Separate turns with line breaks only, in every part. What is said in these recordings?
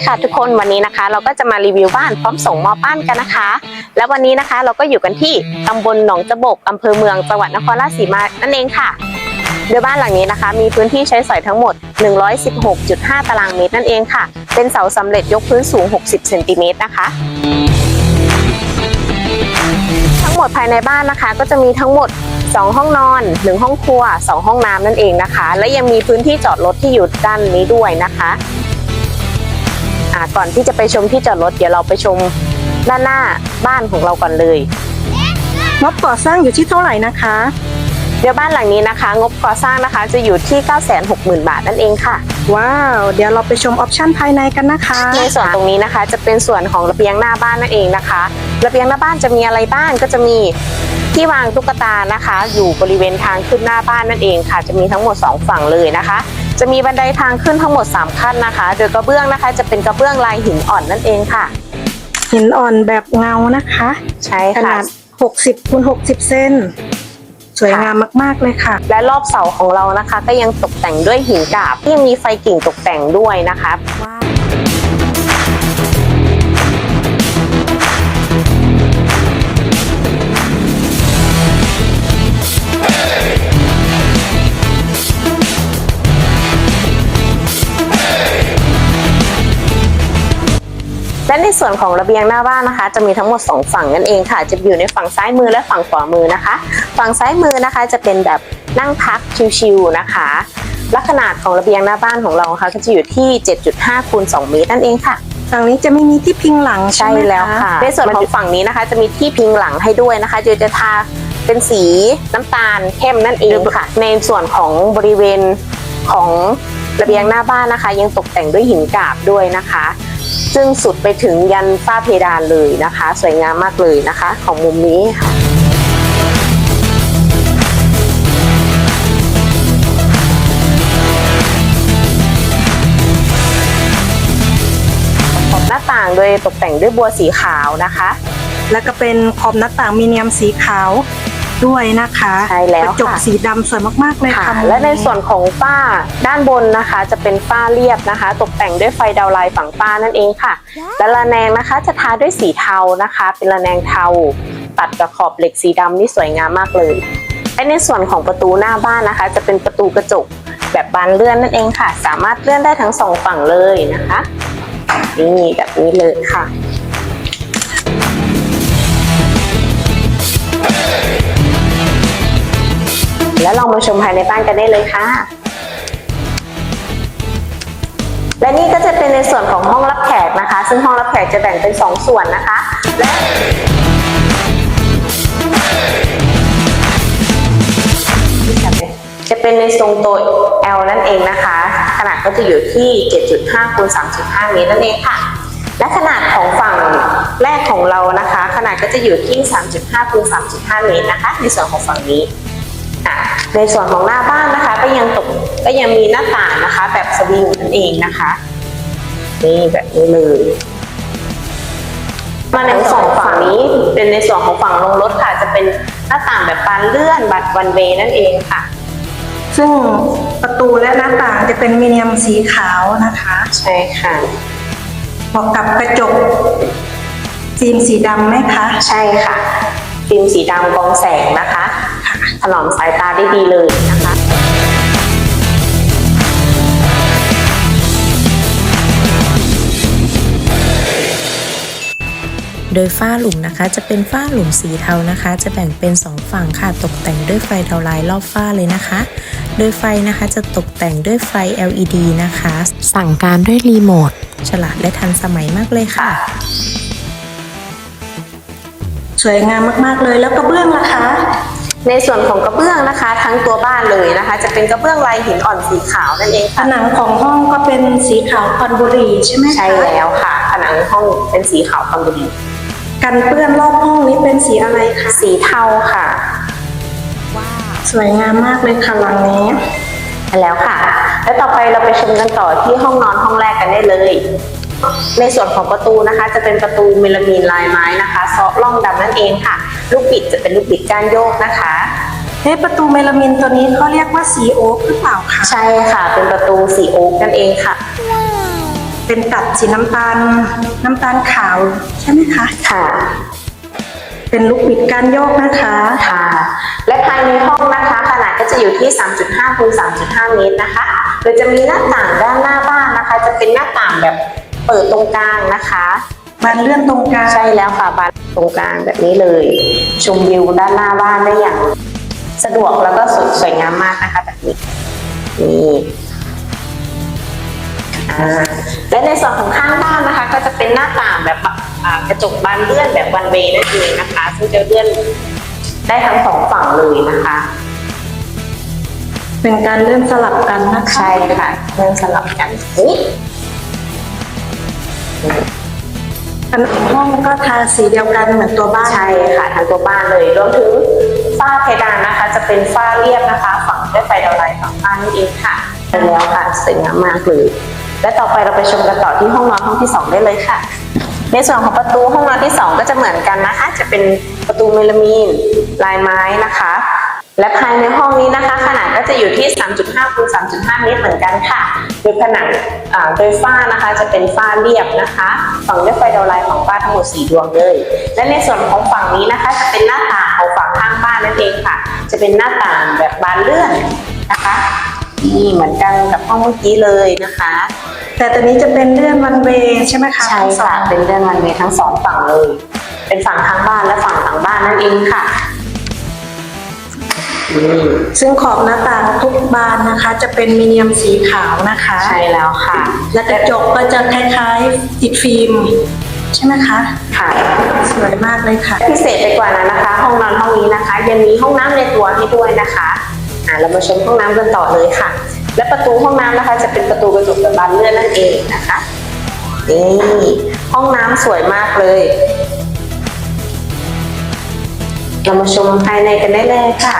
ีค่ะทุกคนวันนี้นะคะ เราก็จะมารีวิวบ้านพร้อมส่งมอบบ้านกันนะคะ และวันนี้นะคะเราก็อยู่กันที่ตำบลหนองจบกอำเภอเมืองจังหวัดนครราชสีมานั่นเองค่ะ โดยบ้านหลังนี้นะคะ มีพื้นที่ใช้สอยทั้งหมด 116.5 ตารางเมตรนั่นเองค่ะ เป็นเสาสำเร็จยกพื้นสูง 60เซนติเมตรนะคะทั้งหมดภายในบ้านนะคะ ก็จะมีทั้งหมด 2 ห้องนอน 1 ห้องครัว 2 ห้องน้ำนั่นเองนะคะ และยังมีพื้นที่จอดรถที่อยู่ด้านนี้ด้วยนะคะ ก่อนที่จะไปชมที่จอดรถ เดี๋ยวเราไปชมด้านหน้าบ้านของเราก่อนเลย
งบก่อสร้างอยู่ที่เท่าไหร่นะคะ
เดี๋ยวบ้านหลังนี้นะคะ งบก่อสร้างนะคะจะอยู่ที่ 960,000 บาทนั่นเองค่ะ
ว้าว เดี๋ยวเราไปชมออปชั่นภายในกันนะคะ
ในส่วนตรงนี้นะคะ จะเป็นส่วนของระเบียงหน้าบ้านนั่นเองนะคะระเบียงหน้าบ้านจะมีอะไรบ้างก็จะมีที่วางตุ๊กตานะคะ อยู่บริเวณทางขึ้นหน้าบ้านนั่นเองค่ะ จะมีทั้งหมด 2 ฝั่งเลยนะคะ จะมีบันไดทางขึ้นทั้งหมด 3 ขั้นนะคะ โดยกระเบื้องนะคะ จะเป็นกระเบื้องลายหินอ่อนนั่นเองค่ะ
หินอ่อนแบบเงานะคะ
ใช่
ข
ค่ะ
นาด 60คูณ60 เซนสวยงามมากๆเลยค่ะ
และรอบเสาของเรานะคะ ก็ยังตกแต่งด้วยหินกาบที่ยังมีไฟกิ่งตกแต่งด้วยนะคะแล ในส่วนของระเบียงหน้าบ้านนะคะ จะมีทั้งหมด 2 ฝั่งนั่นเองค่ะ จะอยู่ในฝั่งซ้ายมือและฝั่งขวามือนะคะ ฝั่งซ้ายมือนะคะจะเป็นแบบนั่งพักชิวๆนะคะและขนาดของระเบียงหน้าบ้านของเราค่ะก็จะอยู่ที่ 7.5คูณ2เมตรนั่นเองค่ะ
ฝั่งนี้จะไม่มีที่พิงหลังใช่
ใช่
ไหม
แล้วค่ะในส่วนของฝั่งนี้นะคะ จะมีที่พิงหลังให้ด้วยนะคะโดยจะทาเป็นสีน้ำตาลเข้มนั่นเองค่ะ ในส่วนของบริเวณของระเบียงหน้าบ้านนะคะ ยังตกแต่งด้วยหินกาบด้วยนะคะ ซึ่งสุดไปถึงยันฝ้าเพดานเลยนะคะ สวยงามมากเลยนะคะ ของมุมนี้ค่ะขอบหน้าต่างโดยตกแต่งด้วยบัวสีขาวนะคะ
แล้วก็เป็นขอบหน้าต่างมีเนียมสีขาว ด้วยนะคะ
ใช่แล้ว
กระจก
ค่ะ
สีดำสวยมากๆเลย
ค่ะ
ค่ะ
และในส่วนของฝ้าด้านบนนะคะ จะเป็นฝ้าเรียบนะคะ ตกแต่งด้วยไฟดาวน์ไลน์ฝั่งฝ้านั่นเองค่ะ และระแนงนะคะจะทาด้วยสีเทานะคะ เป็นระแนงเทา ตัดกับขอบเหล็กสีดำนี่สวยงามมากเลยและในส่วนของประตูหน้าบ้านนะคะ จะเป็นประตูกระจกแบบบานเลื่อนนั่นเองค่ะ สามารถเลื่อนได้ทั้งสองฝั่งเลยนะคะ นี่แบบนี้เลยค่ะ แล้วลองมาชมภายในบ้านกันได้เลยค่ะ และนี่ก็จะเป็นในส่วนของห้องรับแขกนะคะ ซึ่งห้องรับแขกจะแบ่งเป็น 2 ส่วนนะคะและจะเป็นในทรงตัว L นั่นเองนะคะ ขนาดก็จะอยู่ที่ 7.5คูณ3.5 เมตรนั่นเองค่ะ และขนาดของฝั่งแรกของเรานะคะ ขนาดก็จะอยู่ที่ 3.5คูณ3.5 เมตรนะคะ ในส่วนของฝั่งนี้ ในส่วนของหน้าบ้านนะคะ ก็ยังตกก็ยังมีหน้าต่างนะคะ แบบสวิงนั่นเองนะคะนี่แบบนี้เลยมาในส่วนของฝั่งนี้เป็นในส่วนของฝั่งลงรถค่ะ จะเป็นหน้าต่างแบบบานเลื่อนบัตรวันเวนั่นเองค่ะ
ซึ่งประตูและหน้าต่างจะเป็นมีเนียมสีขาวนะคะ
ใช่ค่ะ
เหมาะกับกระจกฟิล์มสีดำไหมคะ
ใช่ค่ะฟิล์มสีดำกรองแสงนะคะ ถนอมสายตาได้ดีเลยนะคะ
โดยฝ้าหลุมนะคะจะเป็นฝ้าหลุมสีเทานะคะ จะแบ่งเป็น 2 ฝั่งค่ะตกแต่งด้วยไฟเทาลายรอบฝ้าเลยนะคะ โดยไฟนะคะจะตกแต่งด้วยไฟ LED นะคะ สั่งการด้วยรีโมทฉลาดและทันสมัยมากเลยค่ะ
สวยงามมากๆเลยแล้วกระเบื้องล่ะคะ
ในส่วนของกระเบื้องนะคะ ทั้งตัวบ้านเลยนะคะ จะเป็นกระเบื้องลายหินอ่อนสีขาวนั่นเอง
ผ
ค่ะ
นังของห้องก็เป็นสีขาวคอนบุหรีใช่ไหมคะ
ใช่แล้วค่ะผนังห้องเป็นสีขาวคอมบุรี
กันเปื้อนรอบห้องนี้เป็นสีอะไรคะ
สีเทาค่ะ
สวยงามมากเลยค่ะหลังนี้
แล้วค่ะ แล้วต่อไปเราไปชมกันต่อที่ห้องนอนห้องแรกกันได้เลย ในส่วนของประตูนะคะ จะเป็นประตูเมลามีนลายไม้นะคะซอกล่องดำนั่นเองค่ะ ลูกบิดจะเป็นลูกบิดก้านโยกนะคะ
เอ๊ะประตูเมลามินตัวนี้เขาเรียกว่าสีโอ๊กหรือเปล่าคะ
ใช่ค่ะ เป็นประตูสีโอ๊กนั่นเองค่ะ
เป็นตัดสีน้ำตาลน้ำตาลขาวใช่ไหมคะ
ค่ะ
เป็นลูกบิดการโยกนะคะ
ค่ะ และภายในห้องนะคะ ขนาดก็จะอยู่ที่ 3.5คูณ3.5 เมตรนะคะโดยจะมีหน้าต่างด้านหน้าบ้านนะคะ จะเป็นหน้าต่างแบบเปิดตรงกลางนะคะ
บานเลื่อนตรงกลาง
ใช่แล้วค่ะบานตรงกลางแบบนี้เลย ชมวิวด้านหน้าบ้านได้อย่าง สะดวกแล้วก็สวยสวยงามมากนะคะแบบนี้นี่อ่าและในส่วนของข้างบ้านนะคะ ก็จะเป็นหน้าต่างแบบอ่ากระจกบานเลื่อนแบบวันเวย์นั่นเองนะคะ ซึ่งจะเลื่อนได้ทั้งสองฝั่งเลยนะคะ
เป็นการเลื่อนสลับกันนะคะ
ใช่ค่ะเลื่อนสลับกันนี่
ผนังห้องก็ทาสีเดียวกันเหมือนตัวบ้าน
ใช่ค่ะทั้งตัวบ้านเลยรวมถึงฝ้าเพดานนะคะ จะเป็นฝ้าเรียบนะคะ ฝังด้วยไฟดาวไลท์ฝั่งบ้านนั่นเองค่ะไปแล้วค่ะสวยงามมากเลยและต่อไปเราไปชมกันต่อที่ห้องนอนห้องที่สองได้เลยค่ะ ในส่วนของประตูห้องนอนที่สองก็จะเหมือนกันนะคะ จะเป็นประตูเมลามีนลายไม้นะคะ และภายในห้องนี้นะคะ ขนาดก็จะอยู่ที่ 3.5คูณ3.5 เมตรเหมือนกันค่ะ โดยผนังอ่าโดยฝ้านะคะจะเป็นฝ้าเรียบนะคะฝังด้วยไฟดาวไลท์ของฝ้าทั้งหมด 4 ดวงเลย และในส่วนของฝั่งนี้นะคะจะเป็นหน้าต่างของฝั่งข้างบ้านนั่นเองค่ะ จะเป็นหน้าต่างแบบบานเลื่อนนะคะนี่เหมือนกันกับห้องเมื่อกี้เลยนะคะ
แต่ตัวนี้จะเป็นเลื่อนวันเวย์ใช่ไหมคะ
ใช่
ทั้งสอ
ค่ะ
ง
เป็นเรื่องมันเวทั้งสองฝั่งเลย เป็นฝั่งทางบ้านและฝั่งหลังบ้านนั่นเองค่ะนี่
ซึ่งขอบหน้าต่างทุกบานนะคะ จะเป็นมีเนียมสีขาวนะคะ
ใช่แล้วค่ะ
และกระจกก็จะคล้ายๆติดฟิล์มใช่ไหมคะ
ค่ะ
สวยมากเลยค่ะ
พิเศษไปกว่านั้นนะคะ ห้องนอนห้องนี้นะคะ ยังมีห้องน้ำในตัวให้ด้วยนะคะอ่าเรามาชมห้องน้ำกันต่อเลยค่ะ และประตูห้องน้ำนะคะ จะเป็นประตูกระจกแบบบานเลื่อนนั่นเองนะคะนี่ห้องน้ำสวยมากเลยเรามาชมภายในกันได้เลยค่ะ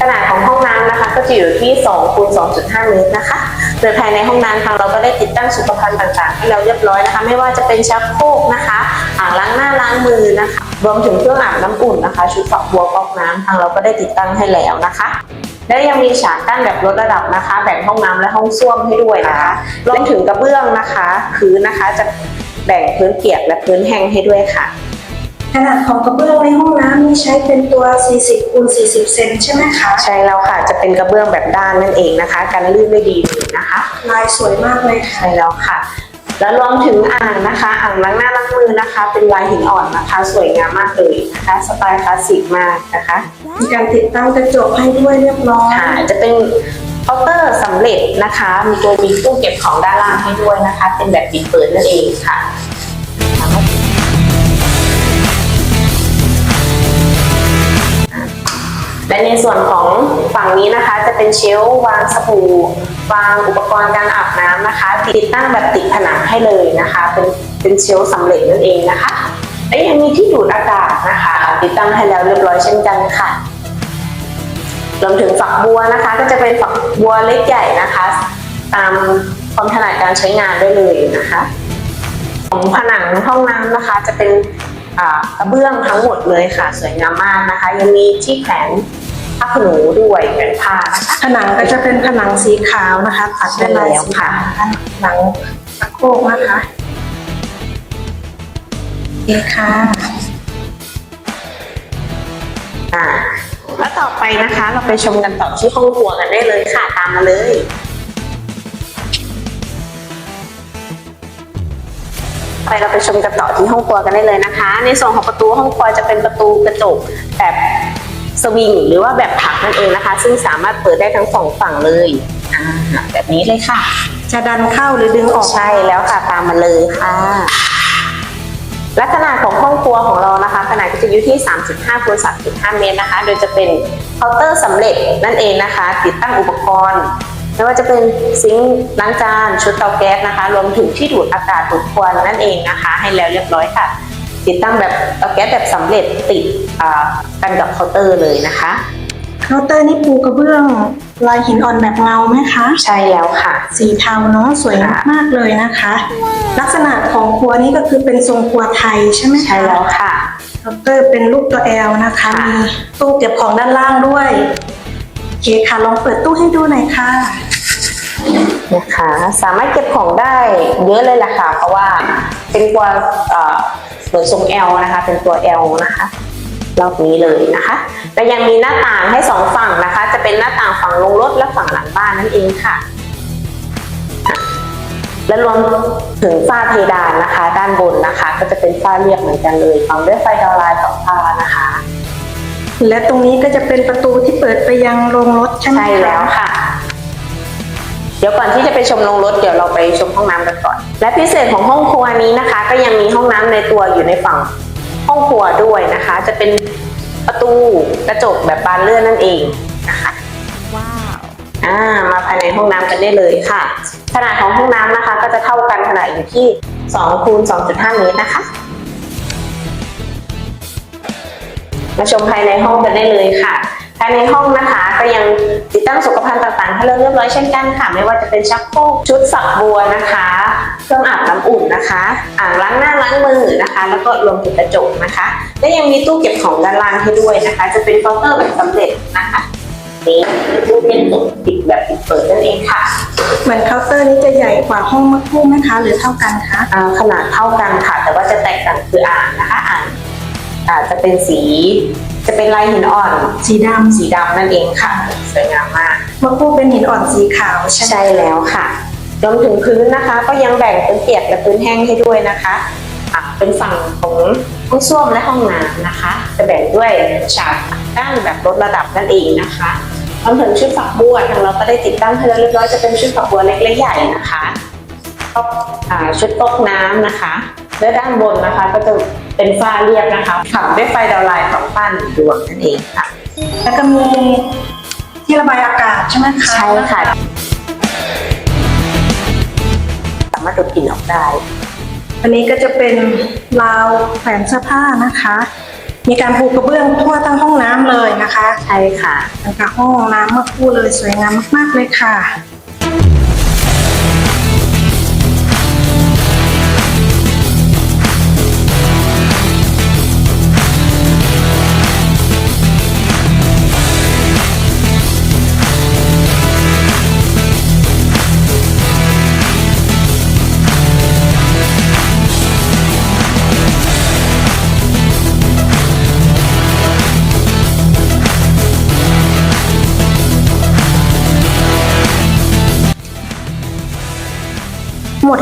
ขนาดของห้องน้ำนะคะ ก็จะอยู่ที่2คูณ2.5 เมตรนะคะ โดยภายในห้องน้ำทางเราก็ได้ติดตั้งสุขภัณฑ์ต่างๆ ให้เราเรียบร้อยนะคะ ไม่ว่าจะเป็นชักโครกนะคะอ่างล้างหน้าล้างมือนะคะ รวมถึงเครื่องอาบน้ำอุ่นนะคะ ชุดฝักบัวกรอกน้ำทางเราก็ได้ติดตั้งให้แล้วนะคะและยังมีฉากกั้นแบบลดระดับนะคะ แบ่งห้องน้ำและห้องส้วมให้ด้วยนะคะรวมถึงกระเบื้องนะคะพื้นนะคะจะแบ่งพื้นเปียกและพื้นแห้งให้ด้วยค่ะ
ขนาดของกระเบื้องในห้องน้ำนี่ใช้เป็นตัว 40คูณ40 เซนใช่ไหมคะ
ใช่แล้วค่ะจะเป็นกระเบื้องแบบด้านนั่นเองนะคะ กันลื่นได้ดีเลยนะคะ
ลายสวยมากเลยค่ะ
ใช่แล้วค่ะ แล้วรวมถึงอ่างนะคะ อ่างล้างหน้าล้างมือนะคะ เป็นลายหินอ่อนนะคะ สวยงามมากเลยนะคะ สไตล์คลาสสิกมากนะคะ
มีการติดตั้งกระจกให้ด้วยเรียบร้อย
ค่ะจะเป็นเคาน์เตอร์สำเร็จนะคะ มีตัวมีตู้เก็บของด้านล่างให้ด้วยนะคะ เป็นแบบปิดเปิดนั่นเองค่ะ และในส่วนของฝั่งนี้นะคะจะเป็นเชลวางสบู่วางอุปกรณ์การอาบน้ำนะคะ ติดตั้งแบบติดผนังให้เลยนะคะ เป็นเป็นเชลฟ์สำเร็จนั่นเองนะคะและยังมีที่ดูดอากาศนะคะ ติดตั้งให้แล้วเรียบร้อยเช่นกันค่ะรวมถึงฝักบัวนะคะ ก็จะเป็นฝักบัวเล็กใหญ่นะคะ ตามความถนัดการใช้งานได้เลยนะคะ ของผนังห้องน้ำนะคะ จะเป็น กระเบื้องทั้งหมดเลยค่ะ สวยงามมากนะคะ ยังมีที่แขวนผ้าขนหนูด้วยแขวนผ้านะคะ
ผนังก็จะเป็นผนังสีขาวนะคะปัดด้วยลายสีขาวหลังตะโคกนะคะโอเคค่ะ
อ่าแล้วต่อไปนะคะ เราไปชมกันต่อที่ห้องครัวกันได้เลยค่ะตามมาเลย ไปเราไปชมกันต่อที่ห้องครัวกันได้เลยนะคะ ในส่วนของประตูห้องครัวจะเป็นประตูกระจกแบบสวิงหรือว่าแบบผักนั่นเองนะคะ ซึ่งสามารถเปิดได้ทั้งสองฝั่งเลยอ่าแบบนี้เลยค่ะ
จะดันเข้าหรือดึงออก
ใช่แล้วค่ะตามมาเลยค่ะและขนาดของห้องครัวของเรานะคะ ขนาดก็จะอยู่ที่ 3.5คูณ3.5 เมตรนะคะ โดยจะเป็นเคาน์เตอร์สำเร็จนั่นเองนะคะ ติดตั้งอุปกรณ์ ไม่ว่าจะเป็นซิงค์ล้างจานชุดเตาแก๊สนะคะรวมถึงที่ดูดอากาศดูดควันนั่นเองนะคะ ให้แล้วเรียบร้อยค่ะ ติดตั้งแบบเตาแก๊สแบบสำเร็จติดอ่ากันกับเคาน์เตอร์เลยนะคะ
เคาน์เตอร์นี่ปูกระเบื้องลายหินอ่อนแบบเงาไหมคะ
ใช่แล้วค่ะ
สีเทาเนาะสวย
ค่ะ
มากเลยนะคะ ลักษณะของครัวนี้ก็คือเป็นทรงครัวไทยใช่ไหมคะ
ใช่แล้วค่ะ
เคาน์เตอร์เป็นรูปตัวแอลนะคะ
ค่ะ
มีตู้เก็บของด้านล่างด้วยโอ เคค่ะ ลองเปิดตู้ให้ดูหน่อยค่ะ
นะคะ สามารถเก็บของได้เยอะเลยแหละค่ะ เพราะว่าเป็นตัวเหมือนทรง L นะคะ เป็นตัว L นะคะรอบนี้เลยนะคะ และยังมีหน้าต่างให้สองฝั่งนะคะ จะเป็นหน้าต่างฝั่งลงรถและฝั่งหลังบ้านนั่นเองค่ะ และรวมถึงฝ้าเพดานนะคะ ด้านบนนะคะ ก็จะเป็นฝ้าเรียบเหมือนกันเลยทำด้วยไฟดาวไลน์สองฝ้านะคะ
และตรงนี้ก็จะเป็นประตูที่เปิดไปยังโรงรถใช่ไหม
ใช่
คะ
แล้วค่ะ เดี๋ยวก่อนที่จะไปชมโรงรถเดี๋ยวเราไปชมห้องน้ำกันก่อน และพิเศษของห้องครัวนี้นะคะ ก็ยังมีห้องน้ำในตัวอยู่ในฝั่งห้องครัวด้วยนะคะ จะเป็นประตูกระจกแบบบานเลื่อนนั่นเองนะคะ
ว้าว
อ่ามาภายในห้องน้ำกันได้เลยค่ะ ขนาดของห้องน้ำนะคะ ก็จะเท่ากันขนาดอยู่ที่2คูณ2.5เมตรนะคะ มาชมภายในห้องกันได้เลยค่ะ ภายในห้องนะคะก็ยังติดตั้งสุขภัณฑ์ต่างๆให้เราเรียบร้อยเช่นกันค่ะ ไม่ว่าจะเป็นชักโครกชุดฝักบัวนะคะ เครื่องอาบน้ำอุ่นนะคะ อ่างล้างหน้าล้างมือนะคะ แล้วก็รวมถึงกระจกนะคะ และยังมีตู้เก็บของด้านล่างให้ด้วยนะคะ จะเป็นเคาน์เตอร์แบบสำเร็จนะคะนี่ตู้เป็นปิดแบบปิดเปิดนั่นเองค่ะ
เหมือนเคาน์เตอร์นี้จะใหญ่กว่าห้องเมื่อครู่ไหมคะ หรือเท่ากันคะ
อ่าขนาดเท่ากันค่ะ แต่ว่าจะแตกต่างคืออ่างนะคะอ่าง อ่าจะเป็นสี จะเป็นลายหินอ่อน
สีดำ
สีดำนั่นเองค่ะ สวยงามมาก
เมื่อครู่เป็นหินอ่อนสีขาวใช่ไหม
ใช่แล้วค่ะรวมถึงพื้นนะคะ ก็ยังแบ่งเป็นเปียกและพื้นแห้งให้ด้วยนะคะอ่าเป็นฝั่งของห้องส้วมและห้องน้ำนะคะ จะแบ่งด้วยฉากด้านแบบลดระดับนั่นเองนะคะรวมถึงชุดฝักบัวทางเราก็ได้ติดตั้งให้แล้วเรียบร้อยจะเป็นชุดฝักบัวเล็กและใหญ่นะคะก็อ่าชุดโต๊ะน้ำนะคะ และด้านบนนะคะก็จะ เป็นฝ้าเรียบนะคะขับด้วยไฟดาวน์ไลน์สองฝ้าหนึ่งดวงนั่นเองค่ะ
แล้วก็มีที่ระบายอากาศใช่ไหมคะ
ใช่ค่ะสามารถดูดกลิ่นออกได้
อันนี้ก็จะเป็นราวแขวนเสื้อผ้านะคะ มีการปูกระเบื้องทั่วทั้งห้องน้ำเลยนะคะ
ใช่ค่ะ
นะคะห้องน้ำเมื่อครู่เลยสวยงามมากๆเลยค่ะ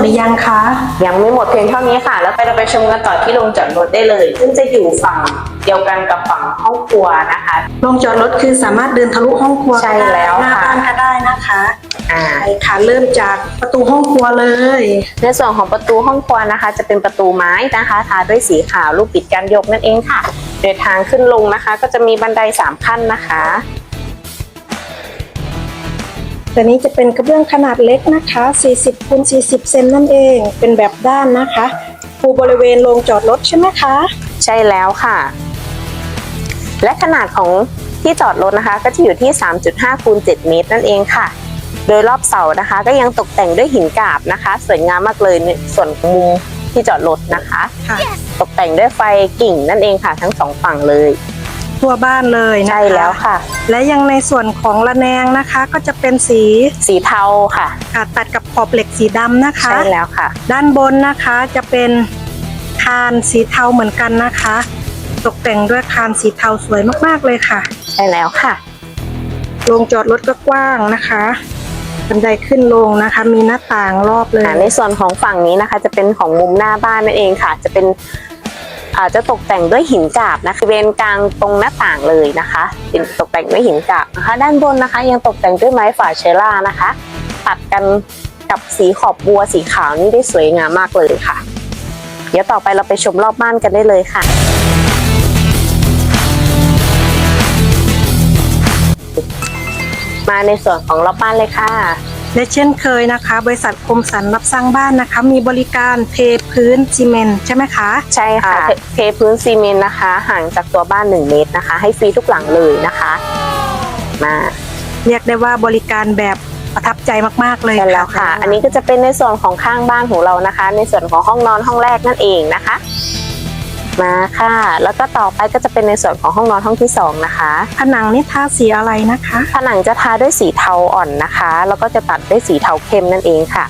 รือยังคะ
ยังไม่หมดเพียงเท่านี้ค่ะ แล้วไปเราไปชมกันต่อที่โรงจอดรถได้เลย ซึ่งจะอยู่ฝั่งเดียวกันกับฝั่งห้องครัวนะคะ
โรงจอดรถคือสามารถเดินทะลุห้องครัว
ใช่แล้ว
หน้า
ค่ะ
บ้านก็ได้นะคะ
อ่า
ใช่ค่ะเริ่มจากประตูห้องครัวเลย
ในส่วนของประตูห้องครัวนะคะ จะเป็นประตูไม้นะคะทาด้วยสีขาวลูกปิดการยกนั่นเองค่ะโดยทางขึ้นลงนะคะ ก็จะมีบันไดสามขั้นนะคะ
แต่นี้จะเป็นกระเบื้องขนาดเล็กนะคะ 40คูณ40 เซนนั่นเอง เป็นแบบด้านนะคะปูบริเวณโรงจอดรถใช่ไหมคะ
ใช่แล้วค่ะ และขนาดของที่จอดรถนะคะ ก็จะอยู่ที่ 3.5คูณ7เมตรนั่นเองค่ะ โดยรอบเสานะคะ ก็ยังตกแต่งด้วยหินกาบนะคะ สวยงามมากเลยในส่วนมุมที่จอดรถนะคะ
ค่ะ
ตกแต่งด้วยไฟกิ่งนั่นเองค่ะ ทั้งสองฝั่งเลย
ทั่วบ้านเลยนะคะ
ใช่แล้วค่ะ
และยังในส่วนของระแนงนะคะ ก็จะเป็นสี
สีเทาค่ะ
ค่ะตัดกับขอบเหล็กสีดำนะคะ
ใช่แล้วค่ะ
ด้านบนนะคะจะเป็นคานสีเทาเหมือนกันนะคะ ตกแต่งด้วยคานสีเทาสวยมากๆเลยค่ะ
ใช่แล้วค่ะ
โรงจอดรถก็กว้างนะคะบันไดขึ้นลงนะคะ มีหน้าต่างรอบเลย
อ่าในส่วนของฝั่งนี้นะคะ จะเป็นของมุมหน้าบ้านนั่นเองค่ะ จะเป็นอา จจะตกแต่งด้วยหินกาบนะคะบริเวณกลางตรงหน้าต่างเลยนะคะเป็นตกแต่งด้วยหินกาบนะคะ ด้านบนนะคะ ยังตกแต่งด้วยไม้ฝาเชล่านะคะ ตัดกันกับสีขอบบัวสีขาวนี่ได้สวยงามมากเลยค่ะ เดี๋ยวต่อไปเราไปชมรอบบ้านกันได้เลยค่ะมาในส่วนของรอบบ้านเลยค่ะ
และเช่นเคยนะคะ บริษัทคมสันรับสร้างบ้านนะคะ มีบริการเทพื้นซีเมนต์ใช่ไหมคะ
ใช่ค่ะ
ค่ะ
เทเทพื้นซีเมนต์นะคะ ห่างจากตัวบ้าน 1 เมตรนะคะ ให้ฟรีทุกหลังเลยนะคะมา
เรียกได้ว่าบริการแบบประทับใจมาก ๆ เลย
ใช่แล้วค่ะ อันนี้ก็จะเป็นในส่วนของข้างบ้านของเรานะคะ ในส่วนของห้องนอนห้องแรกนั่นเองนะคะ มาค่ะ แล้วก็ต่อไปก็จะเป็นในส่วนของห้องนอนห้องที่สองนะคะ
ผนังนี่ทาสีอะไรนะคะ
ผนังจะทาด้วยสีเทาอ่อนนะคะ แล้วก็จะตัดด้วยสีเทาเข้มนั่นเองค่ะ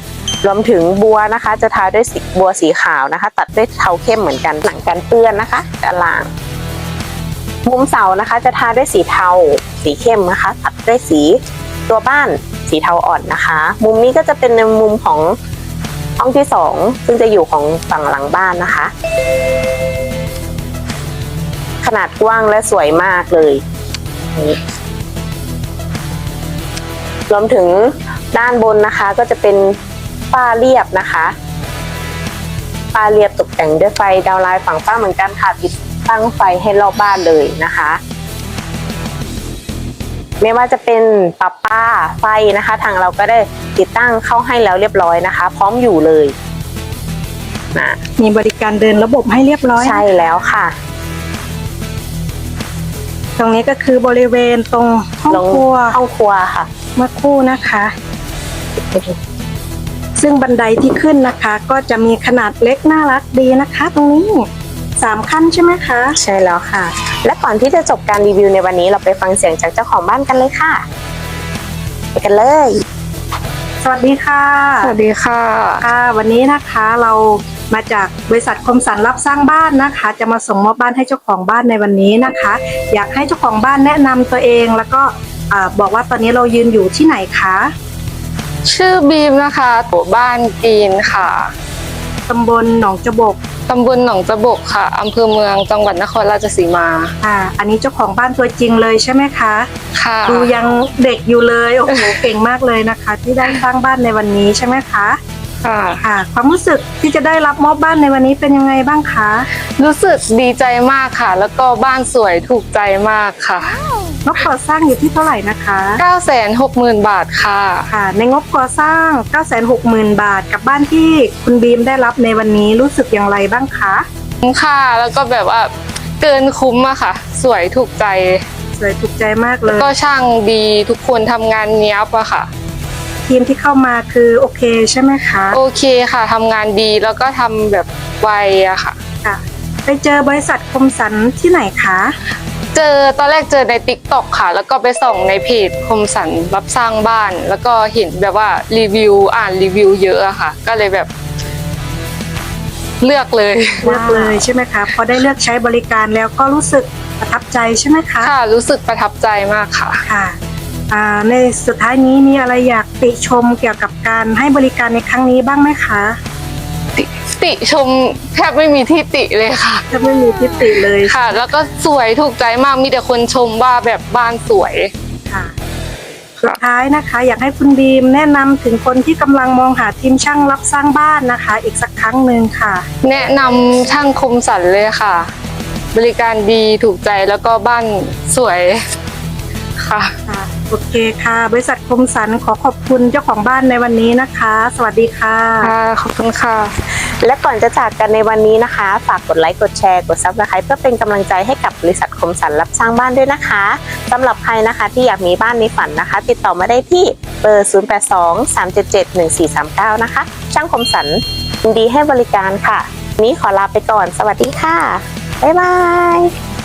รวมถึงบัวนะคะ จะทาด้วยสีบัวสีขาวนะคะ ตัดด้วยเทาเข้มเหมือนกันหลังกันเปื้อนนะคะด้านล่างมุมเสานะคะ จะทาด้วยสีเทาสีเข้มนะคะ ตัดด้วยสีตัวบ้านสีเทาอ่อนนะคะ มุมนี้ก็จะเป็นในมุมของห้องที่สองซึ่งจะอยู่ของฝั่งหลังบ้านนะคะ ขนาดกว้างและสวยมากเลยนี่รวมถึงด้านบนนะคะก็จะเป็นฝ้าเรียบนะคะฝ้าเรียบตกแต่งด้วยไฟดาวน์ไลน์ฝั่งฝ้าเหมือนกันค่ะติดตั้งไฟให้รอบบ้านเลยนะคะ ไม่ว่าจะเป็นปรับป้าไฟนะคะ ทางเราก็ได้ติดตั้งเข้าให้แล้วเรียบร้อยนะคะ พร้อมอยู่เลยนะ
มีบริการเดินระบบให้เรียบร้อย
ใช่แล้วค่ะ
ตรงนี้ก็คือบริเวณตรงห้อง
ลง
ครัว
ห้องครัวค่ะ
เมื่อครู่นะคะ ซึ่งบันไดที่ขึ้นนะคะ ก็จะมีขนาดเล็กน่ารักดีนะคะ ตรงนี้สามขั้นใช่ไหมคะ
ใช่แล้วค่ะ และก่อนที่จะจบการรีวิวในวันนี้เราไปฟังเสียงจากเจ้าของบ้านกันเลยค่ะ ไปกันเลย
สวัสดีค่ะ
สวัสดีค่ะ
ค่ะ วันนี้นะคะเรา มาจากบริษัทคมสันรับสร้างบ้านนะคะ จะมาส่งมอบบ้านให้เจ้าของบ้านในวันนี้นะคะ อยากให้เจ้าของบ้านแนะนำตัวเอง แล้วก็อ่าบอกว่าตอนนี้เรายืนอยู่ที่ไหนคะ
ชื่อบีมนะคะตัวบ้านกรีนค่ะ
ตำบลหนองจบก
ตำบลหนองจบกค่ะอำเภอเมืองจังหวัดนครราชสีมา
ค่ะอันนี้เจ้าของบ้านตัวจริงเลยใช่ไหมคะ
ค่ะ
ดูยังเด็กอยู่เลย โอ้โห เก่งมากเลยนะคะ ที่ได้สร้างบ้านในวันนี้ใช่ไหมคะ
ค่ะ
ค่ะ ความรู้สึกที่จะได้รับมอบบ้านในวันนี้เป็นยังไงบ้างคะ
รู้สึกดีใจมากค่ะ แล้วก็บ้านสวยถูกใจมากค่ะ
งบก่อสร้างอยู่ที่เท่าไหร่นะคะ
960,000 บาทค่ะ
ค่ะ ในงบก่อสร้าง 960,000 บาท กับบ้านที่คุณบีมได้รับในวันนี้รู้สึกอย่างไรบ้างคะ
คุ้มค่าแล้วก็แบบว่าเกินคุ้มอะค่ะ สวยถูกใจ
สวยถูกใจมากเลย
ก็ช่างดีทุกคนทำงานเนี้ยบอะค่ะ
ทีมที่เข้ามาคือโอเคใช่ไหมคะ
โอเคค่ะทำงานดีแล้วก็ทำแบบไวอะค่ะ
ค่ะ ไปเจอบริษัทคมสันที่ไหนคะ
เจอตอนแรกเจอใน t ิ k t o k ค่ะ แล้วก็ไปส่องในเพจคมสันรับสร้างบ้าน แล้วก็เห็นแบบว่ารีวิวอ่านรีวิวเยอะอะค่ะ ก็เลยแบบ เลือกเลย
เลือกเลยใช่ไหมคะพอได้เลือกใช้บริการแล้วก็รู้สึกประทับใจใช่ไหมคะ
ค่ะ รู้สึกประทับใจมากค่ะ
ค่ะอ่า ในสุดท้ายนี้มีอะไรอยากติชมเกี่ยวกับการให้บริการในครั้งนี้บ้างไหมคะ
ติติชมแทบไม่มีที่ติเลยค่ะ
ถ้าไม่มีทิติเลย
ค่ะ แล้วก็สวยถูกใจมากมีแต่คนชมว่าแบบบ้านสวย
ค่ะสุดท้ายนะคะ อยากให้คุณบีมแนะนำถึงคนที่กำลังมองหาทีมช่างรับสร้างบ้านนะคะ อีกสักครั้งหนึ่งค่ะ
แนะนำช่างคมสันเลยค่ะ บริการดีถูกใจแล้วก็บ้านสวยค่ะ
ค่ะ โอเคค่ะ บริษัทคมสันขอขอบคุณเจ้าของบ้านในวันนี้นะคะ สวัสดีค่ะ
ค่ะขอบคุณค่ะ
และก่อนจะจากกันในวันนี้นะคะ ฝากกดไลค์กดแชร์กดซับสไครป์เพื่อเป็นกำลังใจให้กับบริษัทคมสันรับสร้างบ้านด้วยนะคะสำหรับใครนะคะที่อยากมีบ้านในฝันนะคะ ติดต่อมาได้ที่เบอร์ 0823771439 นะคะ ช่างคมสันยินดีให้บริการค่ะ นี้ขอลาไปก่อน สวัสดีค่ะบ๊ายบาย